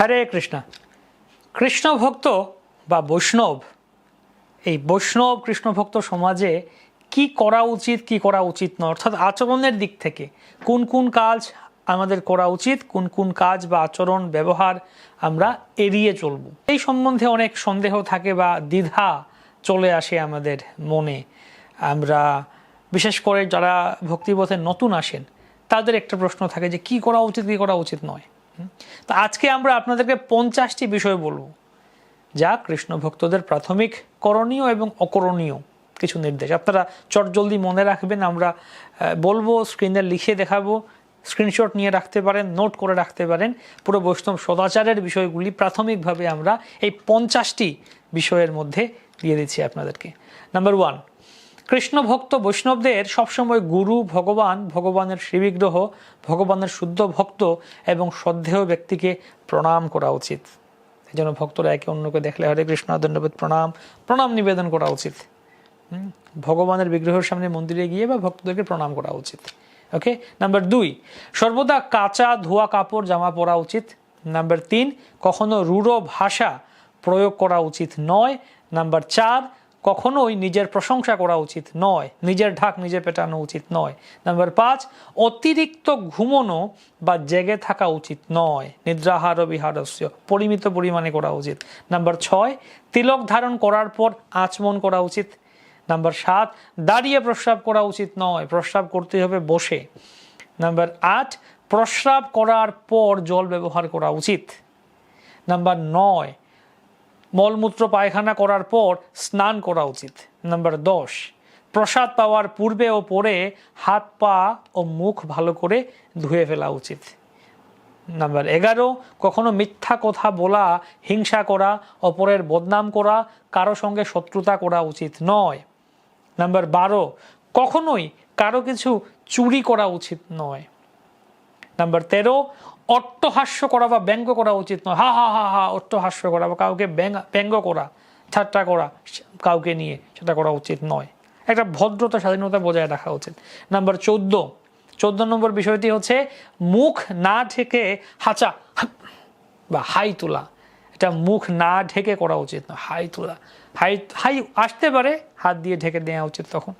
হরে কৃষ্ণ। কৃষ্ণ ভক্ত বা বৈষ্ণব, এই বৈষ্ণব কৃষ্ণ ভক্ত সমাজে কি করা উচিত, কি করা উচিত নয়? অর্থাৎ আচরণের দিক থেকে কোন কোন কাজ আমাদের করা উচিত, কোন কোন কাজ বা আচরণ, ব্যবহার আমরা এড়িয়ে চলব। এই সম্বন্ধে অনেক সন্দেহ থাকে বা দ্বিধা চলে আসে আমাদের মনে। আমরা বিশেষ করে যারা ভক্তিপথে নতুন আসেন, তাদের একটা প্রশ্ন থাকে যে কি করা উচিত, কি করা উচিত নয়? তো আজকে আমরা আপনাদেরকে পঞ্চাশটি বিষয় বলব। যা কৃষ্ণ ভক্তদের প্রাথমিক, করণীয় এবং অকরণীয় কিছু নির্দেশ। আপনারা চট জলদি মনে রাখবেন, আমরা বলব স্ক্রিনে লিখে দেখাবো স্ক্রিনশট নিয়ে রাখতে পারেন নোট করে রাখতে পারেন। পুরো বৈষ্ণব সদাচারের বিষয়গুলি প্রাথমিকভাবে আমরা এই পঞ্চাশটি বিষয়ের মধ্যে দিয়ে দিচ্ছি আপনাদেরকে। নাম্বার ওয়ান কৃষ্ণ ভক্ত বৈষ্ণবদের সবসময় গুরু, ভগবান, ভগবানের শ্রীবিগ্রহ ভগবানের শুদ্ধ ভক্ত এবং শ্রদ্ধেয় ব্যক্তিকে প্রণাম করা উচিত। এই জন্য ভক্তরা একে অন্যকে দেখলে হরে কৃষ্ণ, ধন্যবাদ, প্রণাম প্রণাম, নিবেদন করা উচিত। ভগবানের বিগ্রহের সামনে মন্দিরে গিয়ে বা ভক্তদেরকে প্রণাম করা উচিত। ওকে নাম্বার দুই, সর্বদা কাঁচা ধোয়া কাপড়, জামা পরা উচিত। নাম্বার তিন, কখনো রূঢ় ভাষা প্রয়োগ করা উচিত নয়। নাম্বার চার কখনোই নিজের প্রশংসা করা উচিত নয়। নিজের ঢাক নিজে পেটানো উচিত নয়। নাম্বার পাঁচ, অতিরিক্ত ঘুমনো বা জেগে থাকা উচিত নয়। নিদ্রাহার বিহারস্য, পরিমিত পরিমাণে করা উচিত। নাম্বার ছয়, তিলক ধারণ করার পর আচমন করা উচিত। নাম্বার সাত, দাঁড়িয়ে প্রস্রাব করা উচিত নয়। প্রস্রাব করতে হবে বসে। নাম্বার আট, প্রস্রাব করার পর জল ব্যবহার করা উচিত। নাম্বার নয় মলমূত্র পায়খানা করার পর স্নান করা উচিত। নাম্বার দশ, প্রসাদ পাওয়ার পূর্বে ও পরে হাত পা ও মুখ ভালো করে ধুয়ে ফেলা উচিত। নাম্বার এগারো, কখনো মিথ্যা কথা বলা, হিংসা করা, অপরের বদনাম করা, কারও সঙ্গে শত্রুতা করা উচিত নয়। নাম্বার বারো, কখনোই কারও কিছু চুরি করা উচিত নয়। নাম্বার তেরো, অট্টহাস্য করা বা ব্যঙ্গ করা উচিত নয়। হা হা হা হা, অট্টহাস্য করা বা কাউকে ব্যঙ্গ- করা, ঠাট্টা করা কাউকে নিয়ে সেটা করা উচিত নয়। একটা ভদ্রতা, স্বাধীনতা বজায় রাখা উচিত। নাম্বার চোদ্দ চোদ্দ নম্বর বিষয়টি হচ্ছে মুখ না ঢেকে হাঁচা বা হাই তোলা। এটা মুখ না ঢেকে করা উচিত নয়, হাই তোলা। হাই হাই আসতে পারে, হাত দিয়ে ঢেকে দেওয়া উচিত তখন।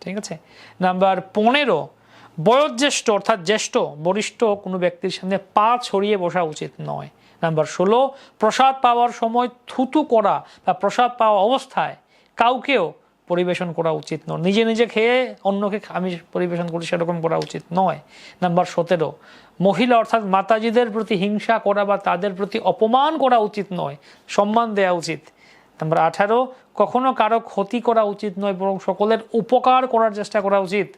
ঠিক আছে? নাম্বার পনেরো বয়োজ্যেষ্ঠ অর্থাৎ জ্যেষ্ঠ, বরিষ্ঠ কোনো ব্যক্তির সামনে পা ছড়িয়ে বসা উচিত নয়। নাম্বার ষোলো, প্রসাদ পাওয়ার সময় থুতু করা বা প্রসাদ পাওয়া অবস্থায় কাউকেও পরিবেশন করা উচিত নয়। নিজে নিজে খেয়ে অন্যকে আমি পরিবেশন করি সেরকম করা উচিত নয়। নাম্বার সতেরো, মহিলা অর্থাৎ মাতাজিদের প্রতি হিংসা করা বা তাদের প্রতি অপমান করা উচিত নয়, সম্মান দেওয়া উচিত। নাম্বার আঠারো, কখনো কারও ক্ষতি করা উচিত নয়, বরং সকলের উপকার করার চেষ্টা করা উচিত।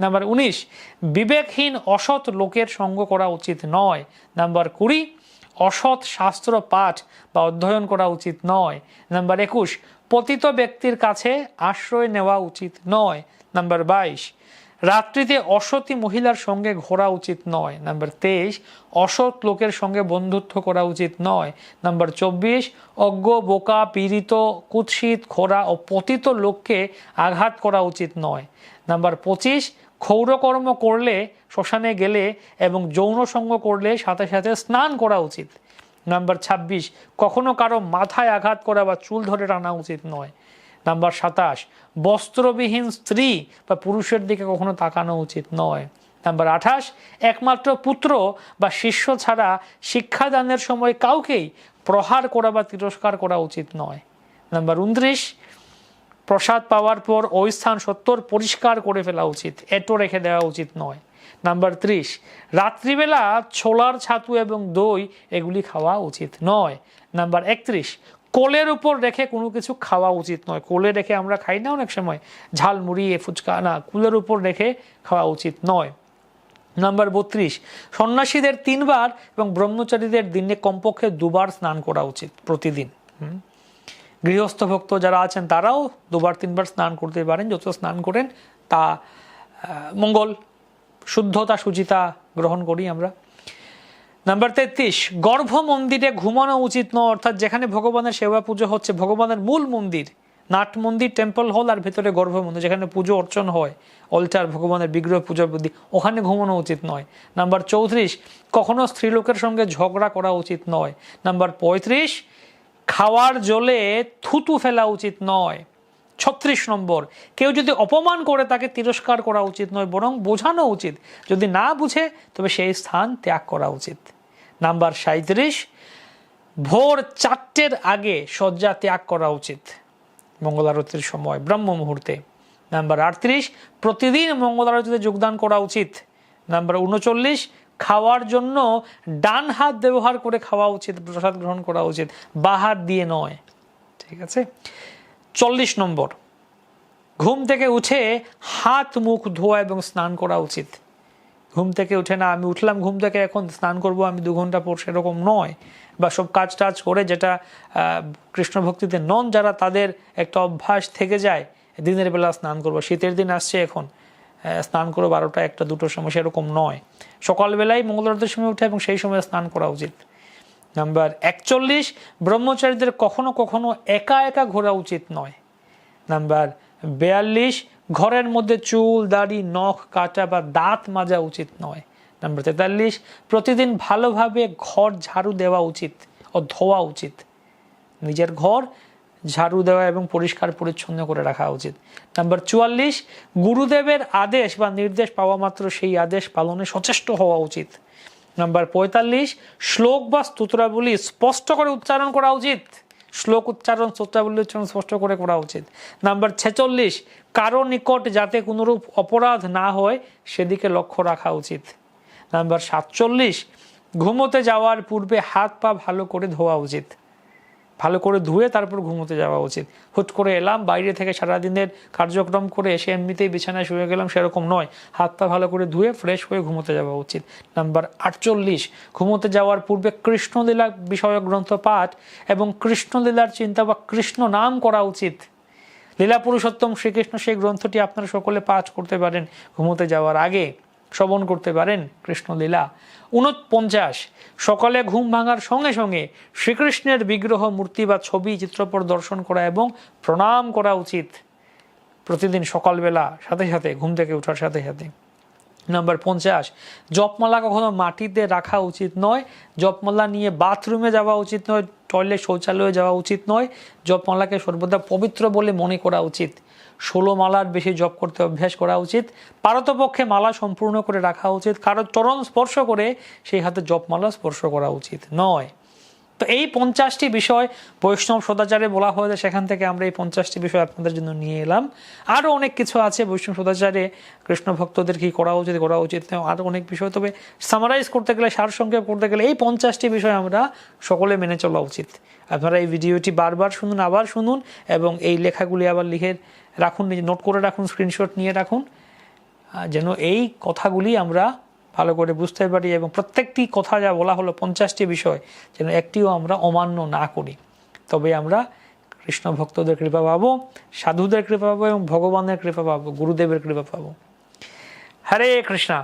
নাম্বার উনিশ, বিবেকহীন অসৎ লোকের সঙ্গ করা উচিত নয়। নাম্বার কুড়ি, অসৎ শাস্ত্র পাঠ বা অধ্যয়ন করা উচিত নয়। নাম্বার একুশ, পতিত ব্যক্তির কাছে আশ্রয় নেওয়া উচিত নয়। নাম্বার বাইশ রাত্রিতে অসতী মহিলার সঙ্গে ঘোরা উচিত নয়। নাম্বার তেইশ, অসৎ লোকের সঙ্গে বন্ধুত্ব করা উচিত নয়। নাম্বার চব্বিশ, অজ্ঞ, বোকা, পীড়িত, কুৎসিত খোরা ও পতিত লোককে আঘাত করা উচিত নয়। নাম্বার পঁচিশ, ক্ষৌরকর্ম করলে শ্মশানে গেলে এবং যৌন সঙ্গ করলে সাথে সাথে স্নান করা উচিত। নাম্বার ছাব্বিশ, কখনো কারও মাথায় আঘাত করা বা চুল ধরে টানা উচিত নয়। নাম্বার সাতাশ, বস্ত্রবিহীন স্ত্রী বা পুরুষের দিকে কখনো তাকানো উচিত নয়। নাম্বার আঠাশ, একমাত্র পুত্র বা শিষ্য ছাড়া শিক্ষাদানের সময় কাউকেই প্রহার করা বা তিরস্কার করা উচিত নয়। নাম্বার উনত্রিশ, প্রসাদ পাওয়ার পর ওই স্থান সত্তর পরিষ্কার করে ফেলা উচিত, এটো রেখে দেওয়া উচিত নয়। নাম্বার ত্রিশ, রাত্রিবেলা ছোলার ছাতু এবং দই এগুলি খাওয়া উচিত নয়। নাম্বার একত্রিশ কোলের উপর রেখে কোনো কিছু খাওয়া উচিত নয়। কোলে রেখে আমরা খাই না অনেক সময়। ঝাল মুড়ি এ ফুচকা, না, কুলের উপর রেখে খাওয়া উচিত নয়। নাম্বার বত্রিশ, সন্ন্যাসীদের তিনবার এবং ব্রহ্মচারীদের দিনে কমপক্ষে দুবার স্নান করা উচিত প্রতিদিন? গৃহস্থ ভক্ত যারা আছেন, তারাও দুবার, তিনবার স্নান করতে পারেন। যত স্নান করেন, তা মঙ্গল, শুদ্ধতা, সুচিতা গ্রহণ করি আমরা। নাম্বার তেত্রিশ, গর্ভ মন্দিরে ঘুমানো উচিত নয়, অর্থাৎ যেখানে ভগবানের সেবা পুজো হচ্ছে, ভগবানের মূল মন্দির, নাট মন্দির টেম্পল হল আর ভেতরে গর্ভ মন্দির, যেখানে পুজো অর্চন হয় অল্টার ভগবানের বিগ্রহ পূজা বুদ্ধি ওখানে ঘুমানো উচিত নয়। নাম্বার চৌত্রিশ, কখনো স্ত্রীলোকের সঙ্গে ঝগড়া করা উচিত নয়। নাম্বার পঁয়ত্রিশ, খাওয়ার জলে থুতু ফেলা উচিত নয়। ছত্রিশ নম্বর। কেউ যদি অপমান করে তাকে তিরস্কার করা উচিত নয়, বরং বোঝানো উচিত। যদি না বুঝে, তবে সেই স্থান ত্যাগ করা উচিত। নাম্বার সাঁত্রিশ ভোর চারটের আগে শয্যা ত্যাগ করা উচিত। মঙ্গল আরতির সময়, ব্রহ্ম মুহূর্তে। নাম্বার আটত্রিশ, প্রতিদিন মঙ্গল আরতিতে যোগদান করা উচিত। নাম্বার উনচল্লিশ, খাওয়ার জন্য ডান হাত ব্যবহার করে খাওয়া উচিত, প্রসাদ গ্রহণ করা উচিত। বা হাত দিয়ে নয়। ঠিক আছে? চল্লিশ নম্বর। ঘুম থেকে উঠে হাত, মুখ, ধোয়া এবং স্নান করা উচিত। ঘুম থেকে উঠে না, আমি উঠলাম ঘুম থেকে, এখন স্নান করব আমি দু ঘণ্টা পর সেরকম নয়। বা সব কাজ টাজ করে যেটা কৃষ্ণ ভক্তিতে নন, যারা তাদের একটা অভ্যাস থেকে যায়, দিনের বেলা স্নান করব, শীতের দিন আসছে এখন স্নান করো বারোটা, একটা, দুটোর সময় সেরকম নয়। সকালবেলায় মঙ্গলারতির সময় উঠে এবং সেই সময় স্নান করা উচিত। নাম্বার একচল্লিশ, ব্রহ্মচারীদের কখনো কখনো একা একা ঘোরা উচিত নয়। নাম্বার বেয়াল্লিশ, ঘরের মধ্যে চুল, দাড়ি, নখ, কাটা বা দাঁত মাজা উচিত নয়। নাম্বার তেতাল্লিশ, প্রতিদিন ভালোভাবে ঘর ঝাড়ু দেওয়া উচিত ও ধোয়া উচিত। নিজের ঘর ঝাড়ু দেওয়া এবং পরিষ্কার পরিচ্ছন্ন করে রাখা উচিত। নাম্বার চুয়াল্লিশ, গুরুদেবের আদেশ বা নির্দেশ পাওয়া মাত্র সেই আদেশ পালনে সচেষ্ট হওয়া উচিত। নাম্বার পঁয়তাল্লিশ, শ্লোক বা স্তোত্রাবলী স্পষ্ট করে উচ্চারণ করা উচিত। শ্লোক উচ্চারণ, স্তোত্রাবলী উচ্চারণ স্পষ্ট করে করা উচিত। নাম্বার ছেচল্লিশ, কারও নিকট যাতে কোনোরূপ অপরাধ না হয়, সেদিকে লক্ষ্য রাখা উচিত। নাম্বার সাতচল্লিশ, ঘুমোতে যাওয়ার পূর্বে হাত পা ভালো করে ধোয়া উচিত। ভালো করে ধুয়ে তারপর ঘুমোতে যাওয়া উচিত। হুট করে এলাম, বাইরে থেকে সারাদিনের কার্যক্রম করে এসে এমনিতেই বিছানায় শুয়ে গেলাম, সেরকম নয়। হাত পা ভালো করে ধুয়ে ফ্রেশ হয়ে ঘুমোতে যাওয়া উচিত। নাম্বার আটচল্লিশ, ঘুমোতে যাওয়ার পূর্বে কৃষ্ণলীলা বিষয়ক গ্রন্থ পাঠ এবং কৃষ্ণলীলার চিন্তা বা কৃষ্ণ নাম করা উচিত। লীলা পুরুষোত্তম শ্রীকৃষ্ণ সেই গ্রন্থটি আপনারা সকলে পাঠ করতে পারেন ঘুমোতে যাওয়ার আগে। শ্রবণ করতে পারেন কৃষ্ণলীলা। উনপঞ্চাশ, সকালে ঘুম ভাঙার সঙ্গে সঙ্গে শ্রীকৃষ্ণের বিগ্রহ মূর্তি বা ছবি, চিত্রপট দর্শন করা এবং প্রণাম করা উচিত। প্রতিদিন সকালবেলা সাথে সাথে, ঘুম থেকে ওঠার সাথে সাথে। নাম্বার পঞ্চাশ, জপমালা কখনো মাটিতে রাখা উচিত নয়। জপমালা নিয়ে বাথরুমে যাওয়া উচিত নয়, টয়লেট শৌচালয়ে যাওয়া উচিত নয়। জপমালাকে সর্বদা পবিত্র বলে মনে করা উচিত। ষোলো মালার বেশি জপ করতে অভ্যাস করা উচিত। পারতপক্ষে মালা সম্পূর্ণ করে রাখা উচিত। কারও চরণ স্পর্শ করে সেই হাতে জপমালা স্পর্শ করা উচিত। নয়। তো এই পঞ্চাশটি বিষয় বৈষ্ণব সদাচারে বলা হয়েছে, সেখান থেকে আমরা এই পঞ্চাশটি বিষয় আপনাদের জন্য নিয়ে এলাম। আরও অনেক কিছু আছে, বৈষ্ণব সদাচারে কৃষ্ণ ভক্তদের কি করা উচিত করা উচিত আরও অনেক বিষয়। তবে সামারাইজ করতে গেলে, সারসংক্ষেপ করতে গেলে এই পঞ্চাশটি বিষয় আমরা সকলে মেনে চলা উচিত। আপনারা এই ভিডিওটি বারবার শুনুন, আবার শুনুন, এবং এই লেখাগুলি আবার লিখে রাখুন নোট করে রাখুন স্ক্রিনশট নিয়ে রাখুন যেন এই কথাগুলি আমরা ভালো করে বুঝতে পারি এবং প্রত্যেকটি কথা যা বলা হলো পঞ্চাশটি বিষয় যেন একটিও আমরা অমান্য না করি। তবে আমরা কৃষ্ণ ভক্তদের কৃপা পাবো, সাধুদের কৃপা পাবো এবং ভগবানের কৃপা পাবো, গুরুদেবের কৃপা পাবো। হরে কৃষ্ণা.